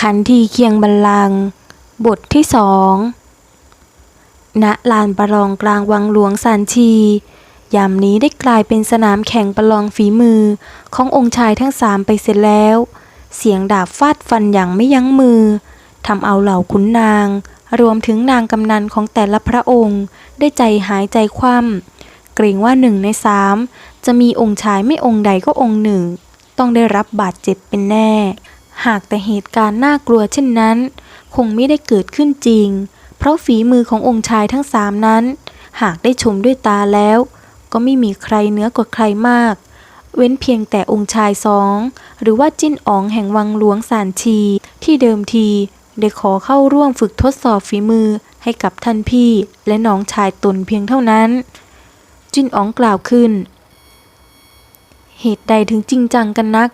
ขันทีเคียงบัลลังก์บทที่สองณลานประลองกลางวังหลวงสันชี ยามนี้ได้กลายเป็นสนามแข่งประลองฝีมือขององค์ชายทั้งสามไปเสร็จแล้ว เสียงดาบฟาดฟันอย่างไม่ยั้งมือทำเอาเหล่าขุนนาง รวมถึงนางกำนันของแต่ละพระองค์ ได้ใจหายใจคว่ำเกรงว่าหนึ่งในสามจะมีองค์ชายไม่องค์ใดก็องค์หนึ่ง ต้องได้รับบาดเจ็บเป็นแน่ หากแต่เหตุการณ์น่ากลัวเช่นนั้น คงไม่ได้เกิดขึ้นจริง เพราะฝีมือขององค์ชายทั้งสามนั้น หากได้ชมด้วยตาแล้ว ก็ไม่มีใครเหนือกว่าใครมาก เว้นเพียงแต่องค์ชายสอง หรือว่าจิ้นอ๋องแห่งวังหลวงสานชี ที่เดิมทีได้ขอเข้าร่วมฝึกทดสอบฝีมือให้กับท่านพี่และน้องชายตนเพียงเท่านั้น จิ้นอ๋องกล่าวขึ้น เหตุใดถึงจริงจังกันนัก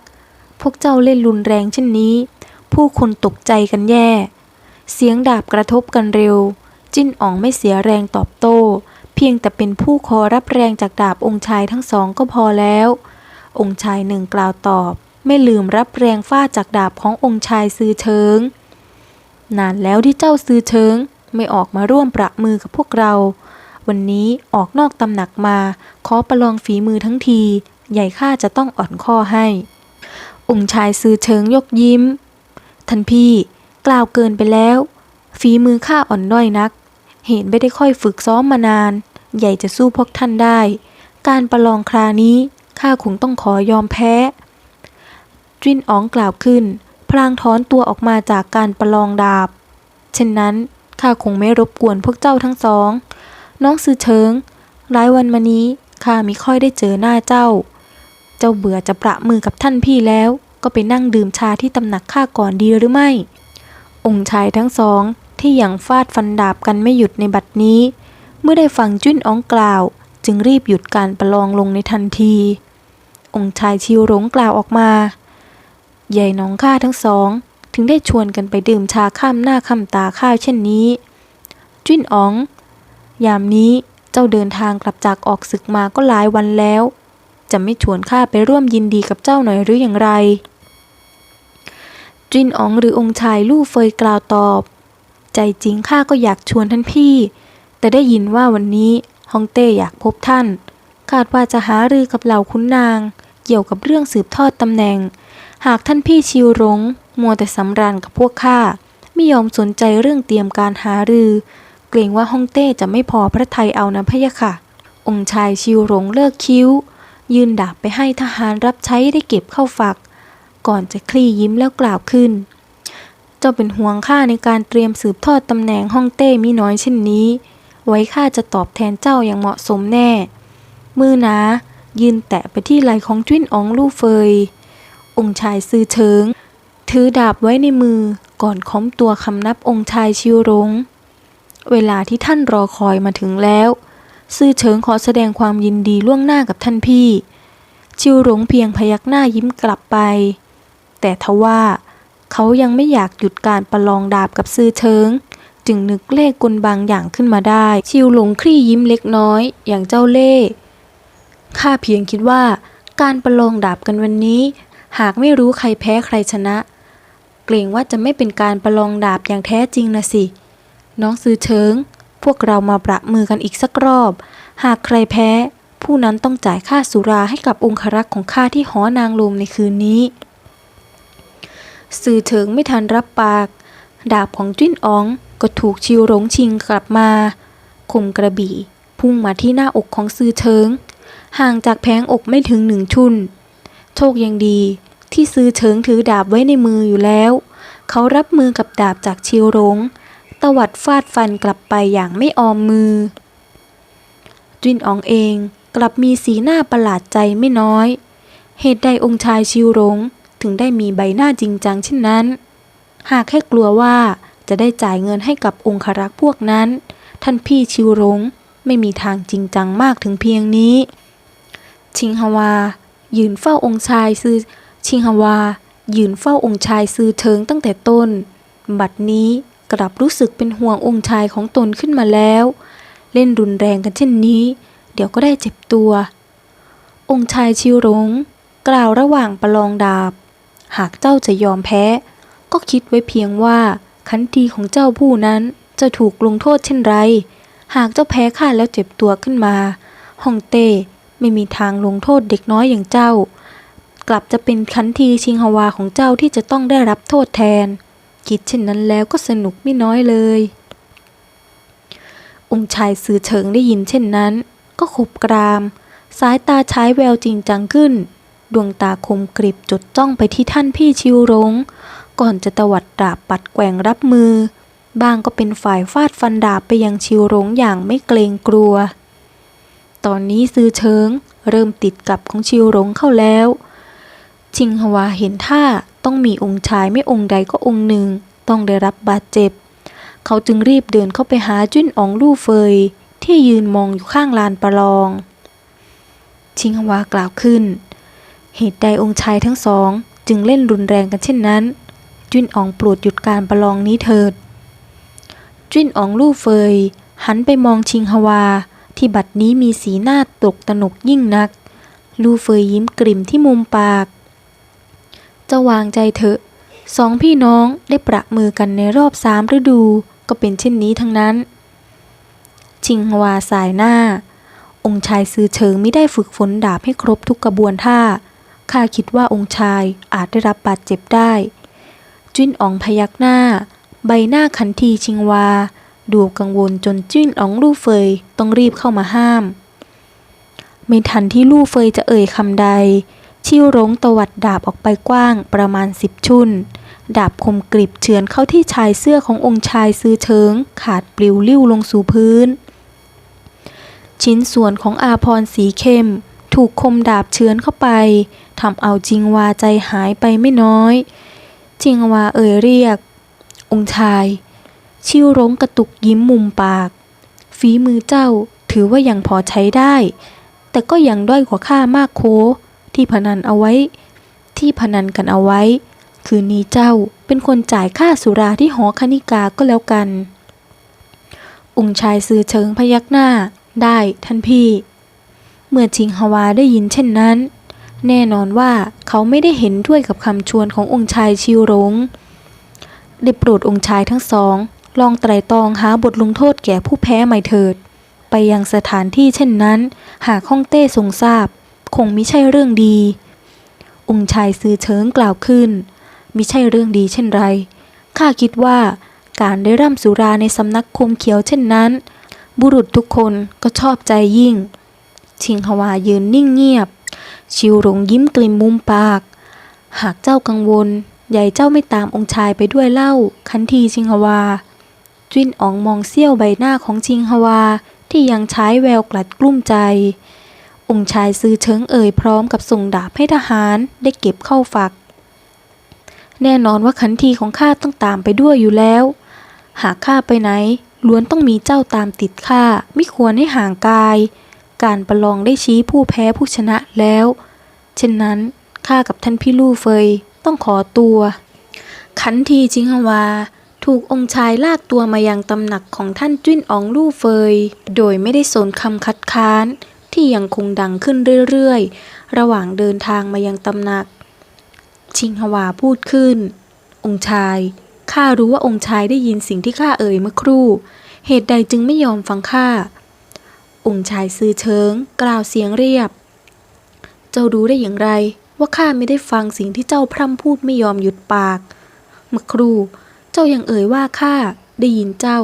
วกเจ้าเล่นรุนแรงเช่นนี้ ผู้คนตกใจกันแย่ เสียงดาบกระทบกันเร็ว จิ้นอ๋องไม่เสียแรงตอบโต้ เพียงแต่เป็นผู้ขอรับแรงจากดาบองค์ชายทั้งสองก็พอแล้ว องค์ชายหนึ่งกล่าวตอบ ไม่ลืมรับแรงฟาดจากดาบขององค์ชายซือเชิง นานแล้วที่เจ้าซือเชิงไม่ออกมาร่วมประมือกับพวกเรา วันนี้ออกนอกตำหนักมา ขอประลองฝีมือทั้งที ใหญ่ข้าจะต้องอ่อนข้อให้ องค์ชายซือเชิงยกยิ้ม ท่านพี่กล่าวเกินไปแล้ว ฝีมือข้าอ่อนด้อยนัก เห็นไม่ได้ค่อยฝึกซ้อมมานาน ใหญ่จะสู้พวกท่านได้ การประลองครานี้ข้าคงต้องขอยอมแพ้ จิ้นอ๋องกล่าวขึ้น พลางถอนตัวออกมาจากการประลองดาบ เช่นนั้นข้าคงไม่รบกวนพวกเจ้าทั้งสอง น้องซือเชิง หลายวันมานี้ข้ามิค่อยได้เจอหน้าเจ้า เจ้าเบื่อจะประมือกับท่านพี่แล้ว ก็ไปนั่งดื่มชาที่ตำหนักข้าก่อนดีหรือไม่ องค์ชายทั้งสองที่ยังฟาดฟันดาบกันไม่หยุดในบัดนี้ เมื่อได้ฟังจุ้นอ๋องกล่าว จึงรีบหยุดการประลองลงในทันที องค์ชายชิวหลงกล่าวออกมาใหญ่น้องข้าทั้งสอง ถึงได้ชวนกันไปดื่มชาข้ามหน้าข้ามตาข้าเช่นนี้ จุ้นอ๋อง ยามนี้เจ้าเดินทางกลับจากออกศึกมาก็หลายวันแล้ว จะไม่ชวนข้าไปร่วมยินดีกับเจ้าหน่อยหรืออย่างไร จินอ๋องหรือองค์ชายลู่เฟยกล่าวตอบ ใจจริงข้าก็อยากชวนท่านพี่ แต่ได้ยินว่าวันนี้ฮองเต้อยากพบท่าน คาดว่าจะหารือกับเหล่าขุนนาง เกี่ยวกับเรื่องสืบทอดตำแหน่ง หากท่านพี่ชิวหลงมัวแต่สำราญกับพวกข้าไม่ยอมสนใจเรื่องเตรียมการหารือ เกรงว่าฮ่องเต้จะไม่พอพระทัยเอานะพะยะค่ะ องค์ชายชิวหลงเลิกคิ้ว ยื่นดาบไปให้ทหารรับใช้ได้เก็บเข้าฝัก ก่อนจะคลี่ยิ้มแล้วกล่าวขึ้น เจ้าเป็นห่วงข้าในการเตรียมสืบทอดตำแหน่งฮ่องเต้มีน้อยเช่นนี้ ไว้ข้าจะตอบแทนเจ้าอย่างเหมาะสมแน่ มือนายืนแตะไปที่ไหล่ของจุ้นอ๋องลู่เฟย องค์ชายซื่อเชิง ถือดาบไว้ในมือก่อนค้อมตัวคำนับองค์ชายชิวรงเวลาที่ท่านรอคอยมาถึงแล้ว ซื่อเฉิงขอแสดงความยินดีล่วงหน้ากับท่านพี่ ชิวหลงเพียงพยักหน้ายิ้มกลับไป แต่ทว่าเขายังไม่อยากหยุดการประลองดาบกับซื่อเชิง จึงนึกเลขกลบางอย่างขึ้นมาได้ ชิวหลงคลี่ยิ้มเล็กน้อยอย่างเจ้าเล่ข้าเพียงคิดว่า การประลองดาบกันวันนี้ หากไม่รู้ใครแพ้ใครชนะ เกรงว่าจะไม่เป็นการประลองดาบอย่างแท้จริงนะสิ น้องซื้อเชิง พวกเรามาประมือกันอีกสักรอบ หากใครแพ้ ผู้นั้นต้องจ่ายค่าสุราให้กับองครักษ์ของข้าที่หอนางลมในคืนนี้ สื่อเถิงไม่ทันรับปาก ดาบของจิ้นอ๋องก็ถูกชิวหลงชิงกลับมาคมกระบี่ พุ่งมาที่หน้าอกของซื่อเชิง ห่างจากแผงอกไม่ถึงหนึ่งชุน โชคยังดี ที่ซื้อเฉิงถือดาบไว้ในมืออยู่แล้ว เขารับมือกับดาบจากชิวหลง ตวัดฟาดฟันกลับไปอย่างไม่ออมมือ จินอองเองกลับมีสีหน้าประหลาดใจไม่น้อย เหตุใดองค์ชายชิวหลงถึงได้มีใบหน้าจริงจังเช่นนั้น หากแค่กลัวว่าจะได้จ่ายเงินให้กับองครักษ์พวกนั้น ท่านพี่ชิวหลงไม่มีทางจริงจังมากถึงเพียงนี้ ชิงฮวา ยืนเฝ้าองค์ชายซือชิงฮวา ยืนเฝ้าองค์ชายซือเทิงตั้งแต่ต้น บัดนี้ กลับรู้สึกเป็นห่วงองค์ชายของตนขึ้นมาแล้ว เล่นรุนแรงกันเช่นนี้ เดี๋ยวก็ได้เจ็บตัว องค์ชายชิวหลงกล่าวระหว่างประลองดาบ หากเจ้าจะยอมแพ้ ก็คิดไว้เพียงว่าขันทีของเจ้าผู้นั้นจะถูกลงโทษเช่นไร หากเจ้าแพ้ข้าแล้วเจ็บตัวขึ้นมาฮ่องเต้ไม่มีทางลงโทษเด็กน้อยอย่างเจ้า กลับจะเป็นขันทีชิงฮวาของเจ้าที่จะต้องได้รับโทษแทน คิดเช่นนั้นแล้วก็สนุกไม่น้อยเลย องค์ชายสื่อเฉิงได้ยินเช่นนั้น ก็ขบกราม สายตาใช้แววจริงจังขึ้น ดวงตาคมกริบจดจ้องไปที่ท่านพี่ชิวรงก่อนจะตวัดดาบปัดแกว่งรับมือ บ้างก็เป็นฝ่ายฟาดฟันดาบไปยังชิวรงอย่างไม่เกรงกลัว ตอนนี้ซื้อเชิง เริ่มติดกับของชิวรงเข้าแล้ว ชิงฮวาเห็นท่า ต้องมีองค์ชายไม่องค์ใดก็องค์หนึ่ง ต้องได้รับบาดเจ็บ เขาจึงรีบเดินเข้าไปหาจุ้นอองลู่เฟย ที่ยืนมองอยู่ข้างลานประลอง ชิงฮวากล่าวขึ้น เหตุใดองค์ชายทั้งสอง จึงเล่นรุนแรงกันเช่นนั้น จุ้นอองโปรดหยุดการประลองนี้เถิด จุ้นอองลู่เฟย หันไปมองชิงฮวาที่บัดนี้มีสีหน้าตกตนกยิ่งนัก ลู่เฟยยิ้มกริ่มที่มุมปาก จะวางใจเถอะสองพี่น้องได้ประมือกันในรอบสามฤดูก็เป็นเช่นนี้ทั้งนั้น ชิงวาสายหน้า องค์ชายซื้อเชิงไม่ได้ฝึกฝนดาบให้ครบทุกกระบวนท่าข้าคิดว่าองค์ชายอาจได้รับบาดเจ็บได้จิ้นอ๋องพยักหน้า ใบหน้าขันทีชิงวา ดูกังวลจนจิ้นอ๋องลู่เฟยต้องรีบเข้ามาห้าม ไม่ทันที่ลู่เฟยจะเอ่ยคำใด ชิวรงตวัดดาบออกไปกว้างประมาณสิบชุนดาบคมกริบเฉือนเข้าที่ชายเสื้อขององค์ชายซื้อเชิง ขาดปลิวลิ้วลงสู่พื้น ชิ้นส่วนของอาพรสีเข้ม ถูกคมดาบเฉือนเข้าไปทำเอาจิงวาใจหายไปไม่น้อย จิงวาเอ่ยเรียก องค์ชาย ชิ่วรงกระตุกยิ้มมุมปาก ฝีมือเจ้าถือว่ายังพอใช้ได้ แต่ก็ยังด้อยกว่าข้ามากโค ที่พนันเอาไว้ ที่พนันกันเอาไว้ คืนนี้เจ้าเป็นคนจ่ายค่าสุราที่หอคณิกาก็แล้วกัน องค์ชายซื้อเชิงพยักหน้าได้ท่านพี่ เมื่อชิงฮวาได้ยินเช่นนั้น แน่นอนว่าเขาไม่ได้เห็นด้วยกับคำชวนขององค์ชายชิวรง ได้โปรดองค์ชายทั้งสอง ลองไตรตรองหาบทลงโทษแก่ผู้แพ้ใหม่เถิด ไปยังสถานที่เช่นนั้น หากฮ่องเต้ทรงทราบ คงมิใช่เรื่องดี องค์ชายซื้อเชิงกล่าวขึ้นมิใช่เรื่องดีเช่นไร ข้าคิดว่าการได้ร่ำสุราในสำนักคมเขียวเช่นนั้น บุรุษทุกคนก็ชอบใจยิ่ง ชิงฮวายืนนิ่งเงียบ ชิวหลงยิ้มกลิ่มมุมปาก หากเจ้ากังวลใหญ่เจ้าไม่ตามองค์ชายไปด้วยเล่า คันทีชิงฮวา จิ้นอ๋องมองเสี้ยวใบหน้าของชิงฮวาที่ยังใช้แววกลัดกลุ้มใจ องค์ชายซื้อเชิงเอ่ยพร้อมกับส่งดาบให้ทหารได้เก็บเข้าฝัก แน่นอนว่าขันทีของข้าต้องตามไปด้วยอยู่แล้ว หากข้าไปไหน ล้วนต้องมีเจ้าตามติดข้าไม่ควรให้ห่างกาย การประลองได้ชี้ผู้แพ้ผู้ชนะแล้ว เช่นนั้นข้ากับท่านพี่ลู่เฟยต้องขอตัว ขันทีจิงฮวาถูกองค์ชายลากตัวมายังตำหนักของท่านจิ้นอ๋องลู่เฟย โดยไม่ได้สนคำคัดค้าน ที่ยังคงดังขึ้นเรื่อยๆ ระหว่างเดินทางมายังตำหนัก ชิงฮวาพูดขึ้น องค์ชาย ข้ารู้ว่าองค์ชายได้ยินสิ่งที่ข้าเอ่ยเมื่อครู่ เหตุใดจึงไม่ยอมฟังข้า องค์ชายซื้อเชิง กล่าวเสียงเรียบ เจ้ารู้ได้อย่างไร ว่าข้าไม่ได้ฟังสิ่งที่เจ้าพร่ำพูดไม่ยอมหยุดปาก เมื่อครู่ เจ้ายังเอ่ยว่าข้าได้ยินเจ้า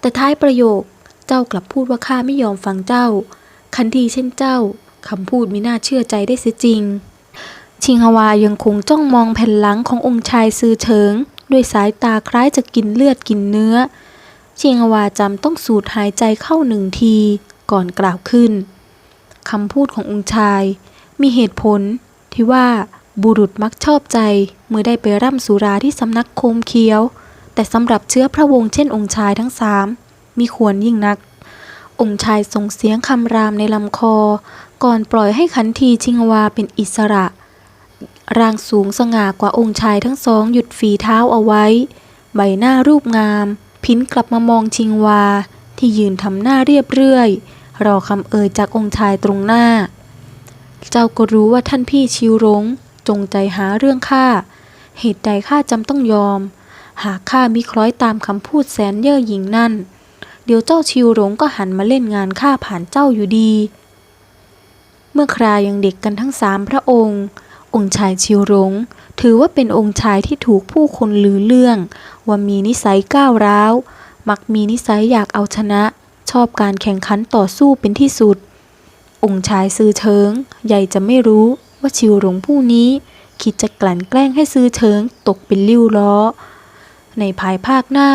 แต่ท้ายประโยค เจ้ากลับพูดว่าข้าไม่ยอมฟังเจ้า คันทีเช่นเจ้าคำพูดม่น่าเชื่อใจได้เสียจริง ชิงฮวายังคงจ้องมองแผ่นหลังขององค์ชายซือเฉิง ด้วยสายตาคล้ายจะกินเลือดกินเนื้อ ชิงฮวาจำต้องสูดหายใจเข้าหนึ่งทีก่อนกล่าวขึ้นคำพูดขององค์ชาย มีเหตุผลที่ว่าบุรุษมักชอบใจเมื่อได้ไปร่ำสุราที่สำนักโคมเคี้ยว แต่สำหรับเชื้อพระวงศ์เช่นองค์ชายทั้งสามมีควรยิ่งนัก องค์ชายส่งเสียงคำรามในลำคอ ก่อนปล่อยให้ขันทีชิงวาเป็นอิสระ ร่างสูงสง่ากว่าองค์ชายทั้งสองหยุดฝีเท้าเอาไว้ ใบหน้ารูปงาม พินกลับมามองชิงวา ที่ยืนทำหน้าเรียบเรื่อย รอคำเอ่ยจากองค์ชายตรงหน้า เจ้าก็รู้ว่าท่านพี่ชิวรง จงใจหาเรื่องข้าเหตุใดข้าจำต้องยอม หากข้ามิคล้อยตามคำพูดแสนเย่อหยิ่งนั่น เดี๋ยวเจ้าชิวหลงก็หันมาเล่นงานข้าผ่านเจ้าอยู่ดี เมื่อครายังเด็กกันทั้งสามพระองค์ องค์ชายชิวหลงถือว่าเป็นองค์ชายที่ถูกผู้คนลือเรื่อง ว่ามีนิสัยก้าวร้าว มักมีนิสัยอยากเอาชนะ ชอบการแข่งขันต่อสู้เป็นที่สุด องค์ชายซื้อเชิง ใหญ่จะไม่รู้ว่าชิวหลงผู้นี้ คิดจะกลั่นแกล้งให้ซื้อเชิงตกเป็นลิ้วล้อ ในภายภาคหน้า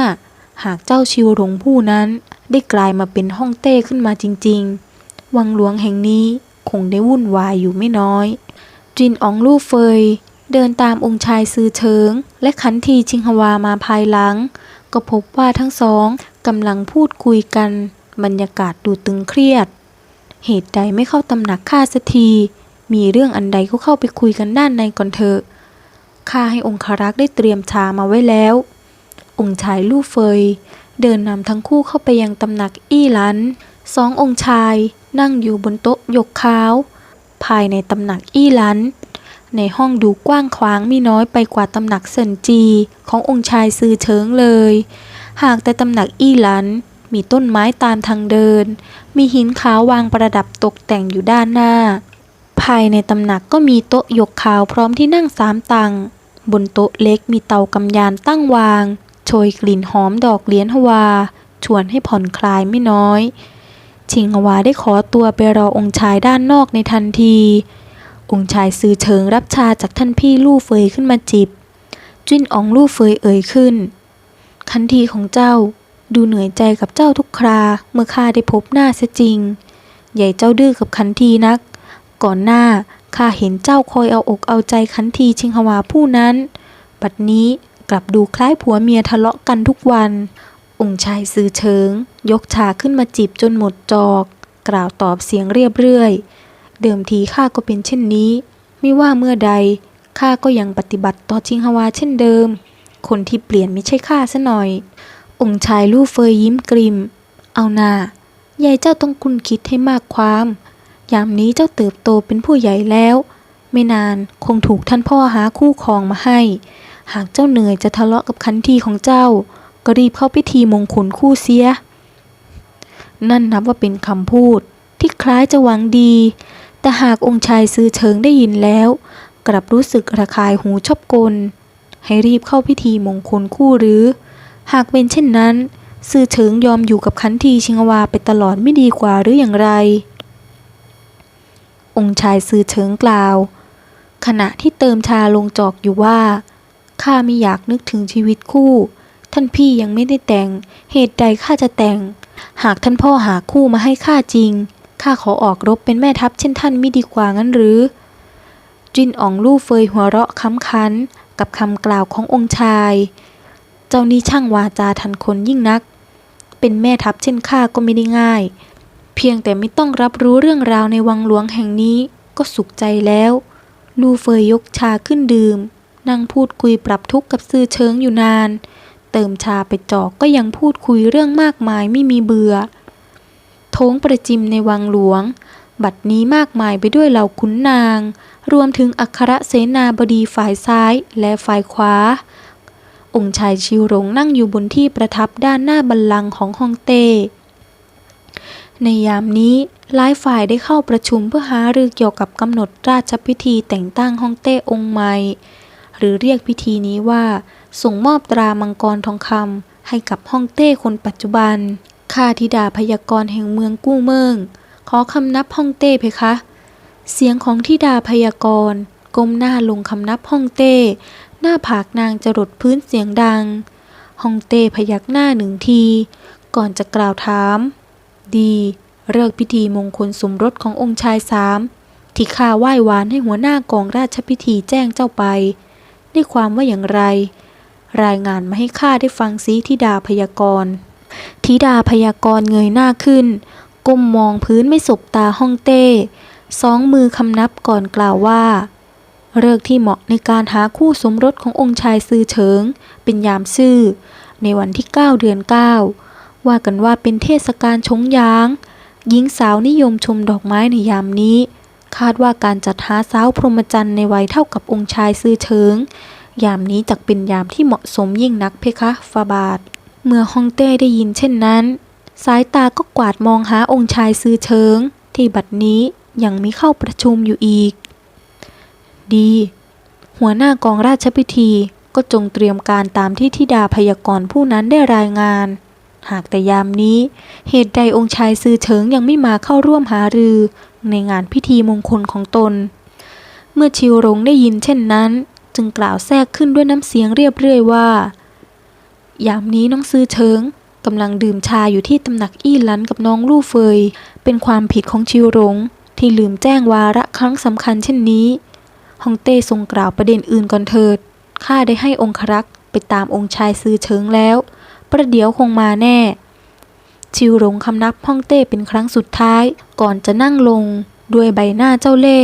หากเจ้าชิวหลงผู้นั้นได้กลายมาเป็นห้องเต้ขึ้นมาจริง ๆ วังหลวงแห่งนี้คงได้วุ่นวายอยู่ไม่น้อย จินอองลู่เฟย เดินตามองค์ชายซือเชิง และขันทีชิงฮวามาภายหลัง ก็พบว่าทั้งสองกำลังพูดคุยกัน บรรยากาศดูตึงเครียด เหตุใดไม่เข้าตำหนักข้าสักที มีเรื่องอันใดก็เข้าไปคุยกันด้านในก่อนเถอะข้าให้องครักษ์ได้เตรียมชามาไว้แล้ว องค์ชายลู่เฟย เดินนำทั้งคู่เข้าไปยังตำหนักอี้หลันสององค์ชายนั่งอยู่บนโต๊ะยกขาภายในตำหนักอี้หลันในห้องดูกว้างขวางมีน้อยไปกว่าตำหนักเซินจีขององค์ชายซือเฉิงเลย หากแต่ตำหนักอี้หลันมีต้นไม้ตามทางเดิน มีหินขาววางประดับตกแต่งอยู่ด้านหน้า ภายในตำหนักก็มีโต๊ะยกขาวพร้อมที่นั่งสามตังบนโต๊ะเล็กมีเตากำยานตั้งวาง โชยกลิ่นหอมดอกเลี้ยนฮวา ชวนให้ผ่อนคลายไม่น้อย ชิงฮวาได้ขอตัวไปรอองค์ชายด้านนอกในทันที องค์ชายซื้อเชิงรับชาจากท่านพี่ลู่เฟยขึ้นมาจิบ จิ้นอองลู่เฟยเอ่ยขึ้น คันทีของเจ้าดูเหนื่อยใจกับเจ้าทุกครา เมื่อข้าได้พบหน้าเสียจริง ใหญ่เจ้าดื้อกับคันทีนัก ก่อนหน้าข้าเห็นเจ้าคอยเอาอกเอาใจคันทีชิงฮวาผู้นั้น บัดนี้ กลับดูคล้ายผัวเมียทะเลาะกันทุกวัน องค์ชายซื้อเชิง ยกชาขึ้นมาจิบจนหมดจอก กล่าวตอบเสียงเรียบเรื่อย เดิมทีข้าก็เป็นเช่นนี้ ไม่ว่าเมื่อใดข้าก็ยังปฏิบัติต่อชิงฮวาเช่นเดิม คนที่เปลี่ยนไม่ใช่ข้าซะหน่อย องค์ชายลู่เฟยยิ้มกริม เอานายายเจ้าต้องคุณคิดให้มากความ ยามนี้เจ้าเติบโตเป็นผู้ใหญ่แล้ว ไม่นานคงถูกท่านพ่อหาคู่ครองมาให้ หากเจ้าเหนื่อยจะทะเลาะกับคันทีของเจ้า ก็รีบเข้าพิธีมงคลคู่เสีย นั่นนับว่าเป็นคำพูดที่คล้ายจะหวังดี แต่หากองค์ชายซื้อเชิงได้ยินแล้ว กลับรู้สึกระคายหูชอบกล ให้รีบเข้าพิธีมงคลคู่หรือ หากเป็นเช่นนั้น ซื่อเฉิงยอมอยู่กับคันทีชิงวาไปตลอดไม่ดีกว่าหรืออย่างไร องค์ชายซื่อเฉิงกล่าว ขณะที่เติมชาลงจอกอยู่ว่า ข้าไม่อยากนึกถึงชีวิตคู่ ท่านพี่ยังไม่ได้แต่ง เหตุใดข้าจะแต่ง หากท่านพ่อหาคู่มาให้ข้าจริง ข้าขอออกรบเป็นแม่ทัพเช่นท่านไม่ดีกว่างั้นหรือ จินอ่องลู่เฟยหัวเราะค้ำคันกับคำกล่าวขององค์ชาย เจ้านี่ช่างวาจาทันคนยิ่งนัก เป็นแม่ทัพเช่นข้าก็ไม่ได้ง่าย เพียงแต่ไม่ต้องรับรู้เรื่องราวในวังหลวงแห่งนี้ก็สุขใจแล้ว ลู่เฟยยกชาขึ้นดื่ม นั่งพูดคุยปรับทุกข์กับซื่อเชิงอยู่นาน เติมชาไปจอกก็ยังพูดคุยเรื่องมากมายไม่มีเบื่อโถงประจิมในวังหลวง บัดนี้มากมายไปด้วยเหล่าขุนนาง รวมถึงอัครเสนาบดีฝ่ายซ้ายและฝ่ายขวา องค์ชายชิวหลงนั่งอยู่บนที่ประทับด้านหน้าบัลลังก์ของฮองเต้ ในยามนี้หลายฝ่ายได้เข้าประชุมเพื่อหารือเกี่ยวกับกำหนดราชพิธีแต่งตั้งฮองเต้องค์ใหม่ รือเรียกพิธีนี้ว่า ส่งมอบตรามังกรทองคำให้กับฮ่องเต้คนปัจจุบัน ข้าธิดาพยากรณ์แห่งเมืองกู้เมือง ขอคำนับฮ่องเต้เพคะ เสียงของธิดาพยากรณ์ก้มหน้าลงคำนับฮ่องเต้ หน้าผากนางจะรดพื้นเสียงดังฮ่องเต้พยักหน้าหนึ่งที ก่อนจะกล่าวถาม ดีเลิกพิธีมงคลสมรสขององค์ชายสามที่ข้าไหว้หวานให้หัวหน้ากองราชพิธีแจ้งเจ้าไป ได้ความว่าอย่างไร รายงานมาให้ข้าได้ฟังซีธิดาพยากรณ์ธิดาพยากรณ์เงยหน้าขึ้น ก้มมองพื้นไม่สบตาฮ่องเต้สองมือคำนับก่อนกล่าวว่าเลิกที่เหมาะในการหาคู่สมรสขององค์ชายซือเฉิง เป็นยามซื่อ ในวันที่ 9 เดือน 9 ว่ากันว่าเป็นเทศกาลชงยาง หญิงสาวนิยมชมดอกไม้ในยามนี้ คาดว่าการจัดหาสาวพรหมจรรย์ในวัยเท่ากับองค์ชายซือเฉิง ยามนี้จักเป็นยามที่เหมาะสมยิ่งนักเพคะฟาบาท เมื่อฮองเต้ได้ยินเช่นนั้น สายตาก็กวาดมองหาองค์ชายซื้อเชิง ที่บัดนี้ยังมีเข้าประชุมอยู่อีก ดี หัวหน้ากองราชพิธีก็จงเตรียมการตามที่ธิดาพยากรณ์ผู้นั้นได้รายงาน หากแต่ยามนี้ เหตุใดองค์ชายซือเฉิงยังไม่มาเข้าร่วมหารือ ในงานพิธีมงคลของตน เมื่อชิวหลงได้ยินเช่นนั้น จึงกล่าวแทรกขึ้นด้วยน้ำเสียงเรียบเรื่อยว่า ยามนี้น้องซือเฉิงกำลังดื่มชาอยู่ที่ตำหนักอี้หลันกับน้องลู่เฟย เป็นความผิดของชิวหลงที่ลืมแจ้งวาระครั้งสำคัญเช่นนี้ฮองเต้ทรงกล่าวประเด็นอื่นก่อนเถิดข้าได้ให้องครักษ์ไปตามองค์ชายซือเฉิงแล้ว ประเดี๋ยวคงมาแน่ ชิวหลงคำนับฮ่องเต้เป็นครั้งสุดท้าย ก่อนจะนั่งลง ด้วยใบหน้าเจ้าเล่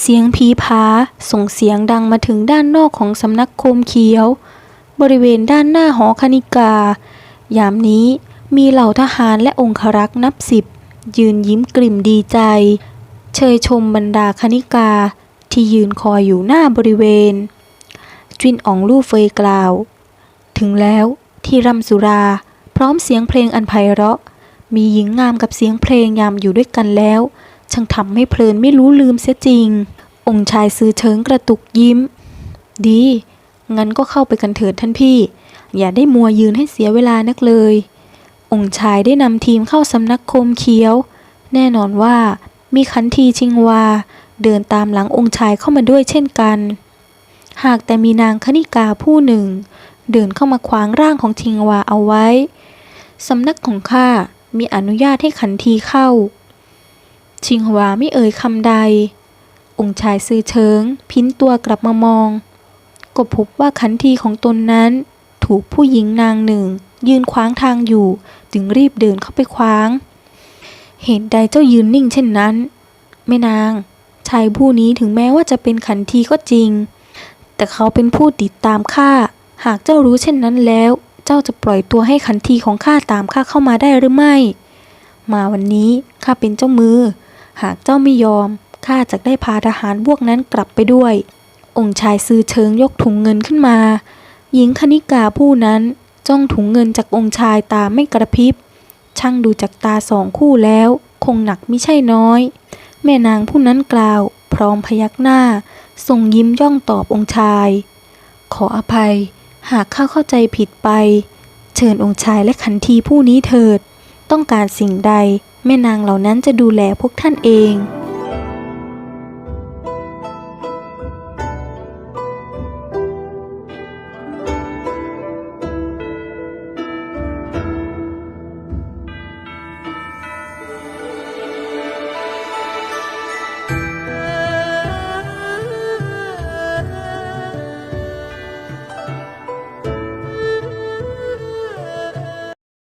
เสียงผีผาส่งเสียงดังมาถึงด้านนอกของสำนักโคมเขียว บริเวณด้านหน้าหอคณิกา ยามนี้มีเหล่าทหารและองครักษ์นับสิบ ยืนยิ้มกลิ่มดีใจ เชยชมบรรดาคณิกาที่ยืนคอยอยู่หน้าบริเวณ จินอองลู่เฟยกล่าว ถึงแล้วที่รำสุรา พร้อมเสียงเพลงอันไพเราะ มีหญิงงามกับเสียงเพลงยามอยู่ด้วยกันแล้ว ช่างทำให้เพลินไม่รู้ลืมเสียจริง องค์ชายซื้อเชิงกระตุกยิ้ม ดี งั้นก็เข้าไปกันเถิดท่านพี่ อย่าได้มัวยืนให้เสียเวลานักเลย องค์ชายได้นำทีมเข้าสำนักโคมเขียว แน่นอนว่ามีขันทีชิงวา เดินตามหลังองค์ชายเข้ามาด้วยเช่นกัน หากแต่มีนางคณิกาผู้หนึ่ง เดินเข้ามาขวางร่างของชิงวาเอาไว้ สำนักของข้ามีอนุญาตให้ขันทีเข้า ชิงหวาไม่เอ่ยคำใด องค์ชายซื้อเชิง พิ้นตัวกลับมามอง ก็พบว่าขันทีของตนนั้น ถูกผู้หญิงนางหนึ่ง ยืนขวางทางอยู่ จึงรีบเดินเข้าไปขวาง เหตุใดเจ้ายืนนิ่งเช่นนั้นแม่นาง ชายผู้นี้ถึงแม้ว่าจะเป็นขันทีก็จริง แต่เขาเป็นผู้ติดตามข้าหากเจ้ารู้เช่นนั้นแล้ว เจ้าจะปล่อยตัวให้ขันทีของข้าตามข้าเข้ามาได้หรือไม่ มาวันนี้ข้าเป็นเจ้ามือ หากเจ้าไม่ยอมข้าจะได้พาทหารพวกนั้นกลับไปด้วย องค์ชายซื้อเชิงยกถุงเงินขึ้นมา หญิงคณิกาผู้นั้นจ้องถุงเงินจากองค์ชายตาไม่กระพริบ ช่างดูจากตาสองคู่แล้ว คงหนักไม่ใช่น้อย แม่นางผู้นั้นกล่าว พร้อมพยักหน้าทรงยิ้มย่องตอบองค์ชาย ขออภัย หากข้าเข้าใจผิดไป เชิญองค์ชายและขันทีผู้นี้เถิด ต้องการสิ่งใดแม่นางเหล่านั้นจะดูแลพวกท่านเอง